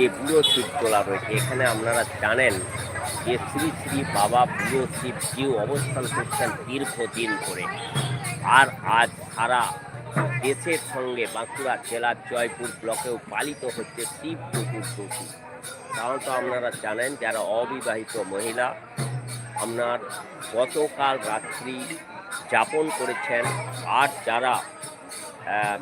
যে বুড়ো শিব তোলা রয়েছে, এখানে আপনারা জানেন যে শ্রী শ্রী বাবা বুড়ো শিবজিও অবস্থান করছেন দীর্ঘদিন ধরে। আর আজ সারা দেশের সঙ্গে বাঁকুড়া জেলার জয়পুর ব্লকেও পালিত হচ্ছে শিব চতুর্দশী সাধারণত আপনারা জানেন, যারা অবিবাহিত মহিলা, আপনার গতকাল রাত্রি যাপন করেছেন, আর যারা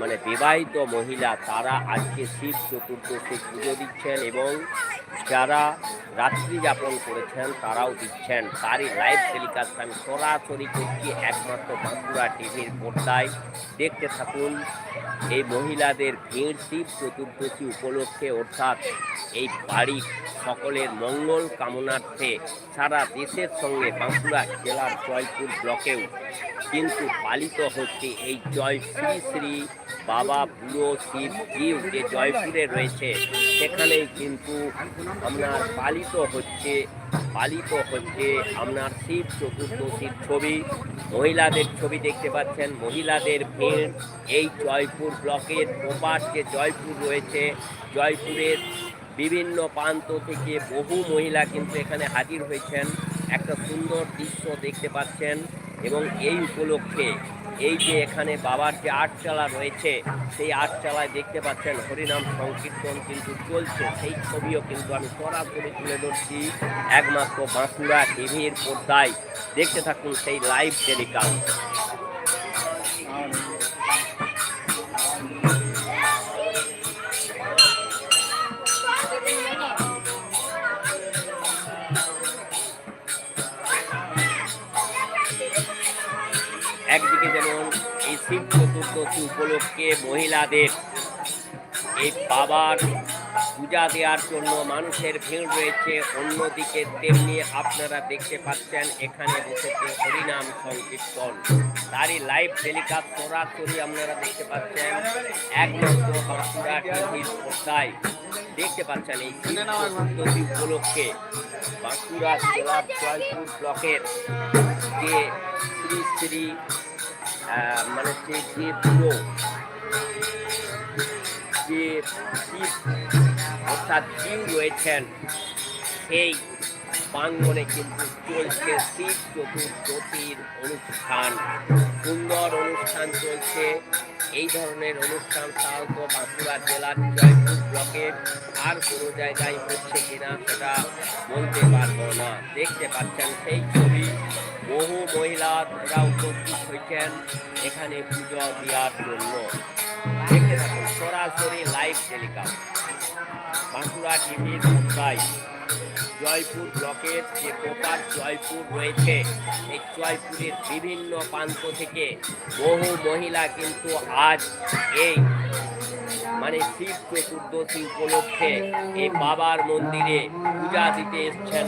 মানে বিবাহিত মহিলা তারা আজকে শিব চতুর্দশী পুজো দিচ্ছেন এবং যারা রাত্রি যাপন করেছেন, তারাও দিচ্ছেন। তারই লাইভ টেলিকাস্ট আমি সরাসরি করছি একমাত্র বাঁকুড়া টিভির পর্দায়। দেখতে থাকুন, এই মহিলাদের ভিড় শিব চতুর্দশী উপলক্ষে, অর্থাৎ এই বাড়ির সকলের মঙ্গল কামনার্থে সারা দেশের সঙ্গে বাঁকুড়া জেলার জয়পুর ব্লকেও কিন্তু পালিত হচ্ছে এই জয় শ্রী শ্রী বাবা বুড়ো শিব জিউ যে জয়পুরে রয়েছে, সেখানেই কিন্তু আপনার পালিত হচ্ছে পালিত হচ্ছে আপনার শিব চতুর্দশীর ছবি। মহিলাদের ছবি দেখতে পাচ্ছেন, মহিলাদের ভিড়। এই জয়পুর ব্লকের প্রপার যে জয়পুর রয়েছে। জয়পুরের বিভিন্ন প্রান্ত থেকে বহু মহিলা কিন্তু এখানে হাজির হয়েছেন। একটা সুন্দর দৃশ্য দেখতে পাচ্ছেন এবং এই উপলক্ষে এই যে এখানে বাবার যে আটচালা রয়েছে, সেই আটচালায় দেখতে পাচ্ছেন হরিনাম সংকীর্তন কিন্তু চলছে। সেই ছবিও কিন্তু আমি সরাসরি তুলে ধরছি একমাত্র বাঁকুড়া টিভির পর্দায়। দেখতে থাকুন সেই লাইভ টেলিকাস্ট উপলক্ষে মহিলাদের এই বাবার পূজা দেওয়ার জন্য মানুষের ভিড় রয়েছে। অন্যদিকে তেমনি আপনারা দেখতে পাচ্ছেন, এখানে বসেছে হরিনাম সংকীর্তন। তারই লাইভ টেলিকাস্ট সরাসরি আপনারা দেখতে পাচ্ছেন। একমাত্র বাঁকুড়া দেখতে পাচ্ছেন এই শিব উপলক্ষে বাঁকুড়া জেলার জয়পুর ব্লকের যে শ্রী শ্রী মানে যে পুরো যে শিব অর্থাৎ শিব রয়েছেন, সেই প্রাঙ্গনে কিন্তু চলছে শিব চতুর্দশীর অনুষ্ঠান। সুন্দর অনুষ্ঠান চলছে। এই ধরনের অনুষ্ঠান সাধারণত বাঁকুড়া জেলার জয়পুর ব্লকের আর কোনো জায়গায় হচ্ছে কিনা সেটা বলতে পারব না। দেখতে পাচ্ছেন সেই ছবি। বহু মহিলারা উপস্থিত হয়েছেন এখানে পুজো দেওয়ার জন্য। দেখতে থাকুন সরাসরি লাইভ টেলিকাস্ট বাঁকুড়া টিভির মুম্বাই। জয়পুর ব্লকের যে প্রপার জয়পুর রয়েছে, এই জয়পুরের বিভিন্ন প্রান্ত থেকে বহু মহিলা কিন্তু আজ এই মানে শিব চতুর্দশী উপলক্ষে এই বাবার মন্দিরে পূজা দিতে এসছেন।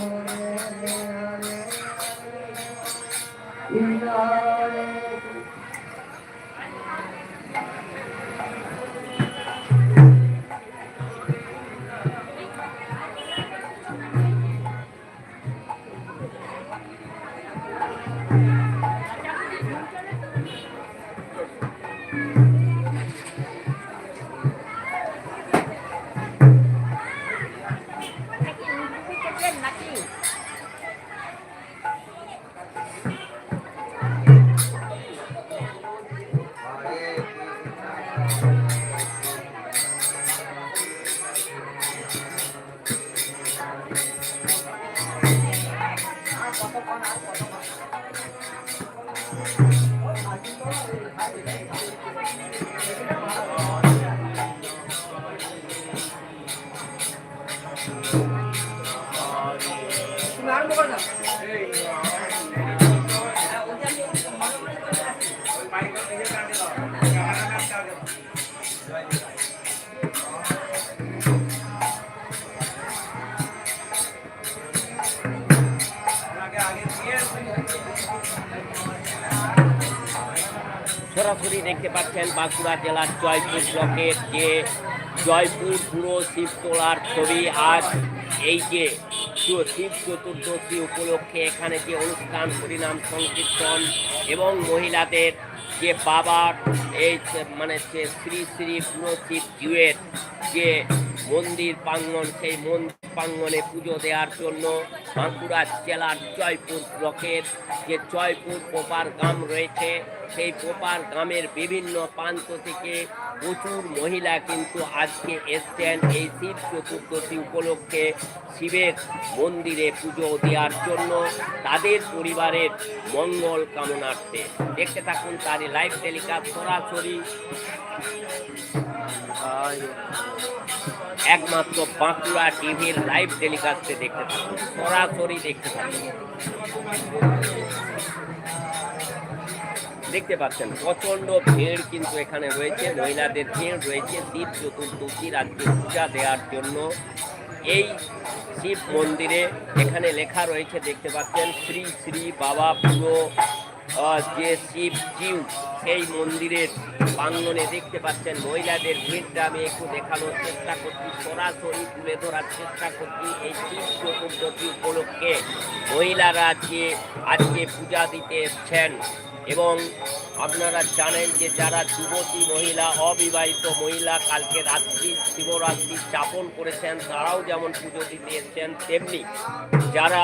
আরম্ভ করে দাও সরাসরি দেখতে পাচ্ছেন বাঁকুড়া জেলার জয়পুর ব্লকের যে জয়পুর পুরো শিবতলার ছবি। আজ এই যে শিব চতুর্দশী উপলক্ষে এখানে যে অনুষ্ঠান, হরিনাম, সংকীর্তন এবং মহিলাদের যে বাবার এই মানে শ্রী শ্রী পুরো শিব জিউয়ের যে মন্দির প্রাঙ্গন সেই মন্দির প্রাঙ্গনে পুজো দেওয়ার জন্য বাঁকুড়া জেলার জয়পুর ব্লকের যে জয়পুর পোপার গ্রাম রয়েছে, সেই পোপার গ্রামের বিভিন্ন প্রান্ত থেকে প্রচুর মহিলা কিন্তু আজকে এসছেন এই শিব চতুর্দশী উপলক্ষে শিবের মন্দিরে পুজো দেওয়ার জন্য তাদের পরিবারের মঙ্গল কামনার্থে। দেখতে থাকুন তার লাইভ টেলিকাস্ট সরাসরি। একমাত্র বাঁকুড়া টিভির লাইভ টেলিকাস্টে দেখতে থাকুন। সরাসরি দেখতে থাকুন। দেখতে পাচ্ছেন প্রচণ্ড ভিড় কিন্তু এখানে রয়েছে, মহিলাদের ভিড় রয়েছে শিব চতুর্দশীর আজকে পূজা দেওয়ার জন্য। এই শিব মন্দিরে এখানে লেখা রয়েছে, দেখতে পাচ্ছেন, শ্রী শ্রী বাবা পুরো যে শিব জিউ, সেই মন্দিরের প্রাঙ্গনে দেখতে পাচ্ছেন, মহিলাদের ভিড়টা আমি একটু দেখানোর চেষ্টা করছি, সরাসরি তুলে ধরার চেষ্টা করছি এই শিব চতুর্দশী উপলক্ষে। মহিলারা যে আজকে পূজা দিতে এসছেন এবং আপনারা জানেন যে যারা যুবতী মহিলা, অবিবাহিত মহিলা কালকে রাত্রি শিবরাত্রি যাপন করেছেন, তারাও যেমন পুজো দিতে এসছেন, তেমনি যারা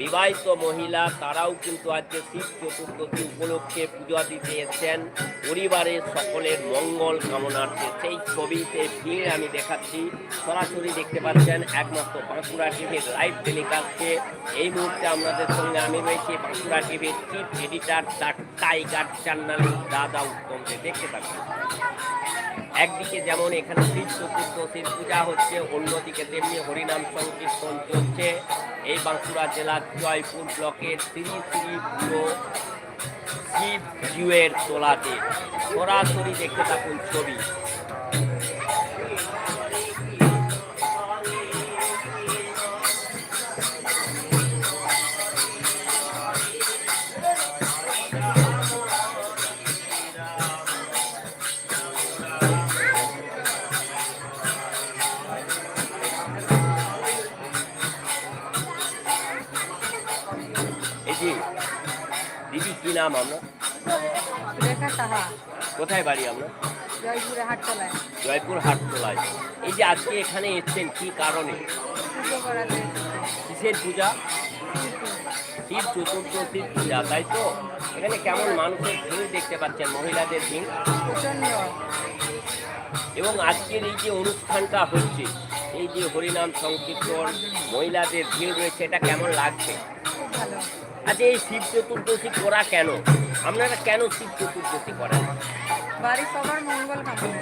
বিবাহিত মহিলা, তারাও কিন্তু আজকে শিব চতুর্দশী উপলক্ষে পূজা দিতে এসছেন। পরিবারের সকলের মঙ্গল কামনার্থে সেই ছবিতে ভিড় আমি দেখাচ্ছি। সরাসরি দেখতে পাচ্ছেন একমাত্র বাঁকুড়া টিভির লাইভ টেলিকাস্টে। এই মুহূর্তে আপনাদের সঙ্গে আমি রয়েছি বাঁকুড়া টিভির চিফ এডিটার টাইগার চ্যানেল দাদা উত্তমকে দেখতে থাকুন একদিকে যেমন এখানে শিব চতুর্দশীর পূজা হচ্ছে, অন্যদিকে তেমনি হরিনাম সংকীর্তন চলছে। এই বাঁকুড়া জেলার জয়পুর ব্লকের শ্রী শ্রী পুরো শিব জিউয়ের তোলাতে সরাসরি দেখতে থাকুন ছবি। নাম আপনার রেখা সাহা। কোথায় বাড়ি আপনার জয়পুরে হাটতলায়। জয়পুর হাটতলায়। এই যে আজকে এখানে এসছেন কি কারণে? কিসের পূজা? শিব চতুর্দশীর পূজা তাই তো? এখানে কেমন মানুষের ভিড় দেখতে পাচ্ছেন মহিলাদের ভিড়? প্রচণ্ড। এবং আজকের এই যে অনুষ্ঠানটা হচ্ছে এই যে হরিনাম সংকীর্তন মহিলাদের ভিড় রয়েছে এটা কেমন লাগছে? ভালো। আচ্ছা এই শিব চতুর্দশী করা কেন? আপনারা কেন শিব চতুর্দশী করেন? বাড়ির সবার মঙ্গল কামনা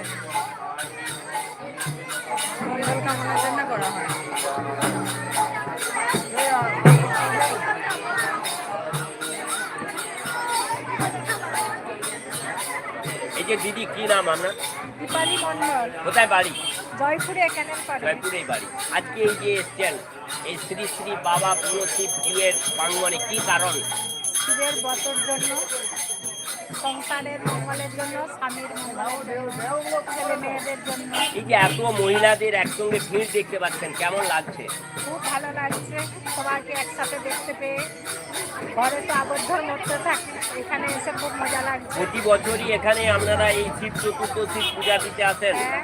মঙ্গল কামনার জন্য করা হয়। এই যে দিদি কি নাম আপনার? দীপালি কোথায় বাড়ি? জয়পুরে জয়পুরেই বাড়ি। আজকে এই যে এসছেন এই শ্রী শ্রী বাবা পুরো শিব জিউয়ের প্রাঙ্গনে কি কারণ? শিবের বছর জন্য সংসারের মঙ্গলের জন্য স্বামীর ছেলে মেয়েদের জন্য। এই যে এত মহিলাদের একসঙ্গে ভিড় দেখতে পাচ্ছেন কেমন লাগছে? খুব ভালো লাগছে সবাইকে একসাথে দেখতে পেয়ে। ঘরে তো মধ্যে থাকি এখানে এসে খুব মজা লাগছে। প্রতি বছরই এখানে আপনারা এই শিব চতুর্দশী পূজা দিতে আসেন। হ্যাঁ।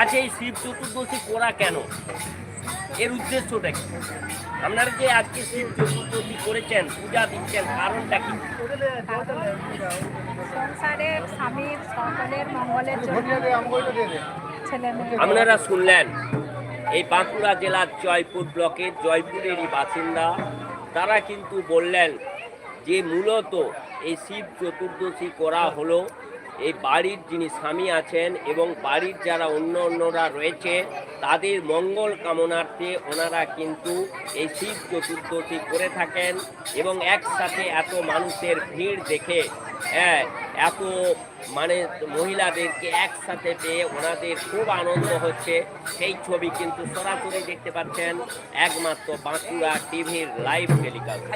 আচ্ছা এই শিব চতুর্দশী করা কেন? এর উদ্দেশ্যটা কি আপনারা যে আজকে শিব চতুর্দশী করেছেন পূজা দিচ্ছেন কারণটা কি? সংসারে স্বামীর সকলের মঙ্গলের জন্য আপনারা শুনলেন এই বাঁকুড়া জেলার জয়পুর ব্লকের জয়পুরেরই বাসিন্দা। তারা কিন্তু বললেন যে মূলত এই শিব চতুর্দশী করা হলো এই বাড়ির যিনি স্বামী আছেন এবং বাড়ির যারা অন্য অন্যরা রয়েছে, তাদের মঙ্গল কামনার্থে ওনারা কিন্তু এই শিব চতুর্দশী করে থাকেন এবং একসাথে এত মানুষের ভিড় দেখে হ্যাঁ এত মানে মহিলাদেরকে একসাথে পেয়ে ওনাদের খুব আনন্দ হচ্ছে। সেই ছবি কিন্তু সরাসরি দেখতে পাচ্ছেন, একমাত্র বাঁকুড়া টিভির লাইভ টেলিকাস্ট।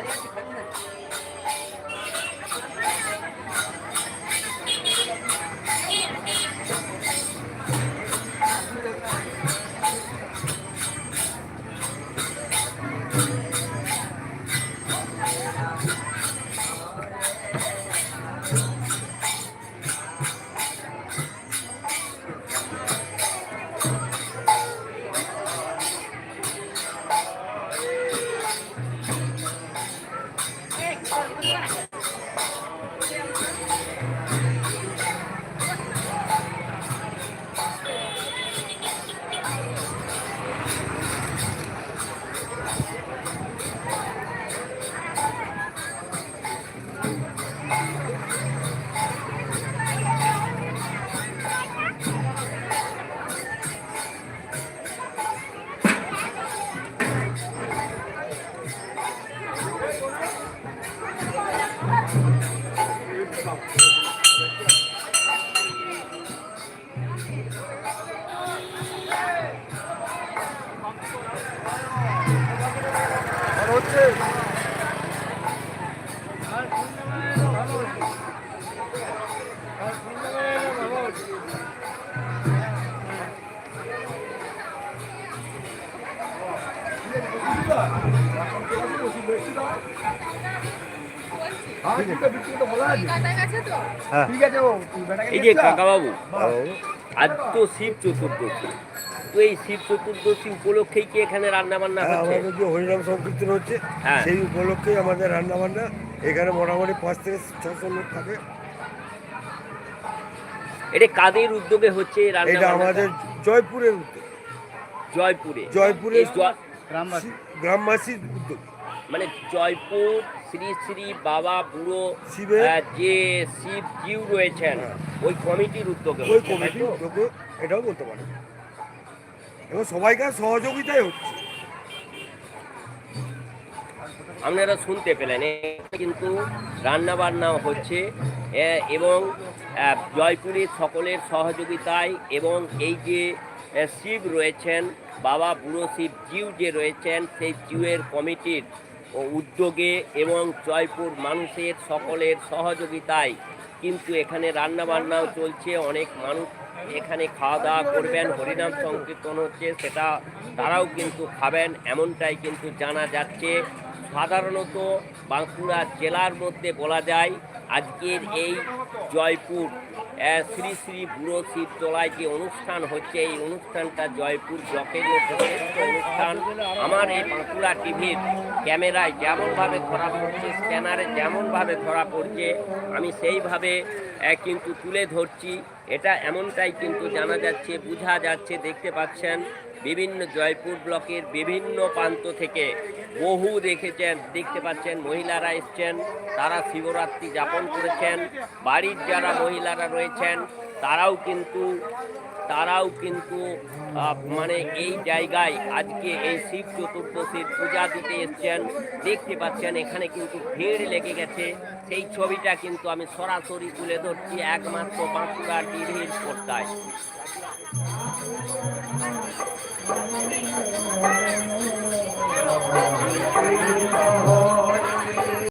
এই যে কাকাবাবু আজ তো শিব চতুর্দশী। তো এই শিব চতুর্দশী উপলক্ষেই কি এখানে রান্না বান্না হ্যাঁ, আমাদের যে হরিনাম সংকীর্তন হচ্ছে হ্যাঁ। সেই উপলক্ষেই আমাদের রান্না বান্না এখানে মোটামুটি পাঁচ থেকে ছশো লোক থাকে। এটা কাদের উদ্যোগে হচ্ছে এটা আমাদের জয়পুরের উদ্যোগ। জয়পুরে। জয়পুরের এই জ- গ্রামবাসীর উদ্যোগ। মানে জয়পুর শ্রী শ্রী বাবা বুড়ো যে শিব জিউ রয়েছেন হ্যাঁ। ওই কমিটির উদ্যোগে ওই কমিটির উদ্যোগে এটাও বলতে পারে এবং সবাইকার সহযোগিতাই হচ্ছে। আপনারা শুনতে পেলেন কিন্তু রান্না বান্না হচ্ছে এবং জয়পুরের সকলের সহযোগিতায় এবং এই যে শিব রয়েছেন বাবা বুড়ো শিব জিউ যে রয়েছেন সেই জিউয়ের কমিটির উদ্যোগে এবং জয়পুর মানুষের সকলের সহযোগিতায় কিন্তু এখানে রান্না বান্নাও চলছে, অনেক মানুষ এখানে খাওয়া দাওয়া করবেন, হরিনাম সংকীর্তন হচ্ছে, সেটা তারাও কিন্তু খাবেন, এমনটাই কিন্তু জানা যাচ্ছে। সাধারণত বাঁকুড়া জেলার মধ্যে বলা যায় আজকের এই জয়পুর শ্রী শ্রী বুড়ো শিবতলায় যে অনুষ্ঠান হচ্ছে, এই অনুষ্ঠানটা জয়পুর ব্লকের শ্রেষ্ঠ অনুষ্ঠান। আমার এই বাঁকুড়া টিভির ক্যামেরায় যেমনভাবে ধরা পড়ছে, স্ক্যানারে যেমনভাবে ধরা পড়ছে, আমি সেইভাবে কিন্তু তুলে ধরছি। এটা এমনটাই কিন্তু জানা যাচ্ছে, বোঝা যাচ্ছে, দেখতে পাচ্ছেন। বিভিন্ন জয়পুর ব্লকের বিভিন্ন প্রান্ত থেকে বহু দেখেছেন, দেখতে পাচ্ছেন, মহিলারা এসছেন, তারা শিবরাত্রি যাপন করেছেন। বাড়ির যারা মহিলারা রয়েছেন, তারাও কিন্তু তারাও কিন্তু মানে এই জায়গায় আজকে এই শিব চতুর্দশীর পূজা দিতে এসছেন। দেখতে পাচ্ছেন এখানে কিন্তু ভিড় লেগে গেছে। সেই ছবিটা কিন্তু আমি সরাসরি তুলে ধরছি একমাত্র বাঁকুড়া টিভির পর্দায়। Oh,